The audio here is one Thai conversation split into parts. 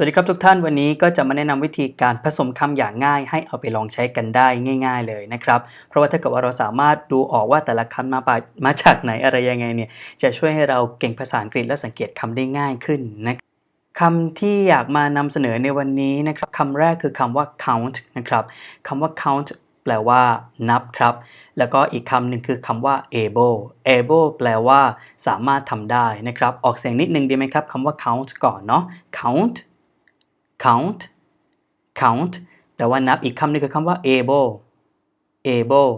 สวัสดีครับทุกท่านวันนี้ก็จะมาแนะนำวิธีการผสมคำอย่างง่าย ให้เอาไปลองใช้กันได้ง่าย ๆ เลยนะครับเพราะว่าถ้าเกิดว่าเราสามารถดูออกว่าแต่ละคำมาปามาจากไหนอะไรยังไงเนี่ยจะช่วยให้เราเก่งภาษาอังกฤษและสังเกตคำได้ง่ายขึ้นนะคำที่อยากมานำเสนอในวันนี้นะครับคำแรกคือคำว่า count นะครับคำว่า count แปลว่า นับครับ แล้วก็อีกคำหนึ่งคือคำว่า able able แปลว่า สามารถทำได้นะครับ ออกเสียงนิดนึงดีไหมครับคำว่า count ก่อนเนาะ count count count แปลว่านับอีกคำหนึงคือคำว่า able able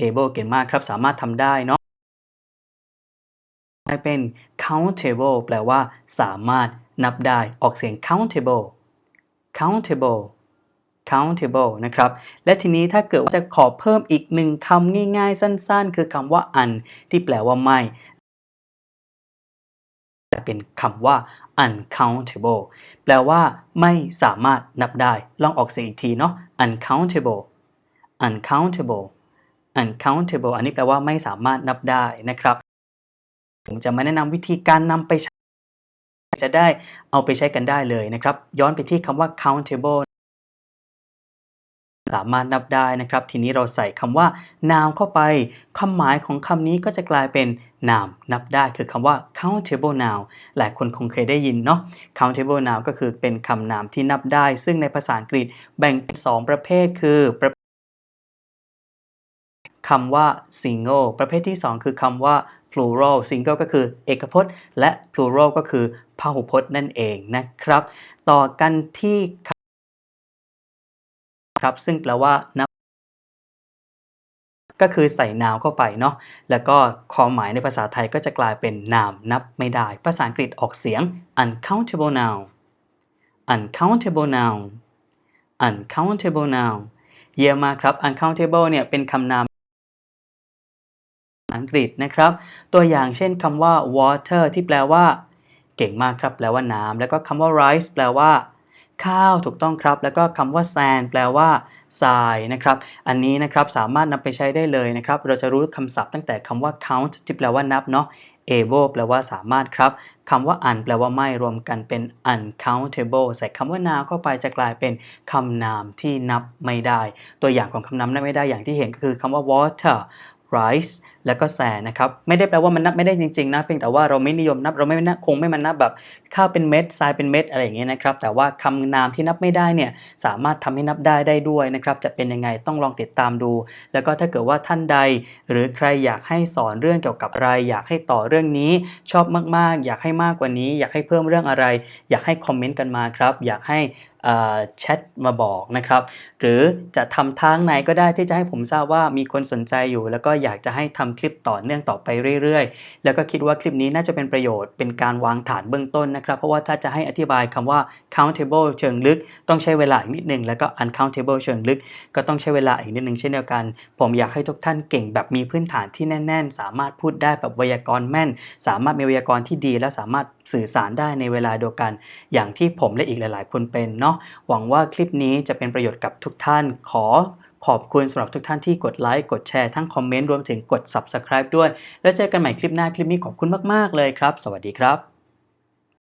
able เก่งมากครับ สามารถทำได้เนาะให้เป็น countable แปลว่า สามารถนับได้ ออกเสียง countable countable countable นะครับ และทีนี้ถ้าเกิดว่าจะขอเพิ่มอีกหนึ่งคำง่ายๆ สั้นๆ คือคำว่า un ที่แปลว่าไม่ แต่เป็นคำว่า uncountable แปลว่าไม่สามารถนับได้ ลองออกเสียงอีกทีเนาะ uncountable uncountable uncountable อันนี้แปลว่าไม่สามารถนับได้นะครับ ผมจะมาแนะนำวิธีการนำไปใช้จะได้เอาไปใช้กันได้เลยนะครับ ย้อนไปที่คำว่า countable สามารถนับได้นะครับ ทีนี้เราใส่คำว่า noun เข้าไปคำหมายของคำนี้ก็จะกลายเป็น noun นับได้คือคำว่า countable noun หลายคนคงเคยได้ยินเนาะ countable noun ก็คือเป็นคำนามที่นับได้ ซึ่งในภาษาอังกฤษแบ่งเป็น 2 ประเภทคือประคำว่า single ประเภทที่ 2 คือคำว่า plural single ก็คือเอกพจน์ และ plural ก็คือพหุพจน์นั่นเองนะครับ ต่อกันที่ คำครับ ซึ่งแปลว่านับก็คือใส่ noun เข้าไปเนาะแล้วก็ความหมายในภาษาไทยก็จะกลายเป็น noun นับไม่ได้ ภาษาอังกฤษออกเสียง uncountable noun uncountable noun uncountable noun เยี่ยมมากครับ uncountable เนี่ยเป็นคำนามอังกฤษนะครับ ตัวอย่างเช่นคำว่า water ที่แปลว่า เก่งมากครับ แปลว่าน้ำแล้วก็คำว่า rice แปลว่า ข้าวถูกต้องครับ แล้วก็คำว่า sand แปลว่าทรายนะครับ อันนี้นะครับสามารถนำไปใช้ได้เลยนะครับ เราจะรู้คำศัพท์ตั้งแต่คำว่า count ที่แปลว่านับเนาะ able แปลว่าสามารถครับคำว่า un แปลว่าไม่รวมกันเป็น uncountable ใส่คำว่า noun เข้าไปจะกลายเป็นคำนามที่นับไม่ได้ ตัวอย่างของคำนามนับไม่ได้อย่างที่เห็นก็คือคำว่า water rice แล้วก็ sand นะครับไม่ได้แปลว่ามันนับไม่ได้จริงๆนะเพียงแต่ว่าเราไม่นิยมนับเราไม่นับคงไม่มันนับแบบข้าวเป็นเม็ดทรายเป็นเม็ดอะไรอย่างเงี้ยนะครับแต่ว่าคำนามที่นับไม่ได้เนี่ยสามารถทำให้นับได้ได้ด้วยนะครับจะเป็นยังไงต้องลองติดตามดู แล้วก็ถ้าเกิดว่าท่านใด หรือใครอยากให้สอนเรื่องเกี่ยวกับอะไร อยากให้ต่อเรื่องนี้ชอบมากๆ อยากให้มากกว่านี้ อยากให้เพิ่มเรื่องอะไร อยากให้คอมเมนต์กันมาครับอยากให้แชทมาบอกนะครับ หรือจะทำทางไหนก็ได้ที่จะให้ผมทราบว่ามีคนสนใจอยู่ แล้วก็อยากจะให้ทำคลิปต่อเนื่องต่อไปเรื่อยๆ แล้วก็คิดว่าคลิปนี้น่าจะเป็นประโยชน์เป็นการวางฐานเบื้องต้นนะครับ เพราะว่าถ้าจะให้อธิบายคำว่า countable เชิงลึก ต้องใช้เวลาอีกนิดนึงแล้วก็ uncountable เชิงลึก ก็ต้องใช้เวลาอีกนิดนึงเช่นเดียวกัน ผมอยากให้ทุกท่านเก่งแบบมีพื้นฐานที่แน่น ๆ สามารถพูดได้แบบไวยากรณ์แม่น สามารถมีไวยากรณ์ที่ดี และสามารถสื่อสารได้ในเวลาเดียวกัน อย่างที่ผมและอีกหลาย ๆ คนเป็นเนาะหวังว่าคลิปนี้จะเป็นประโยชน์กับทุกท่านขอ ขอบคุณสำหรับทุกท่านที่กดไลค์ กดแชร์ ทั้งคอมเมนต์รวมถึงกด Subscribe ด้วย แล้วเจอกันใหม่คลิปหน้าคลิปนี้ขอบคุณมาก ๆ เลยครับ สวัสดีครับ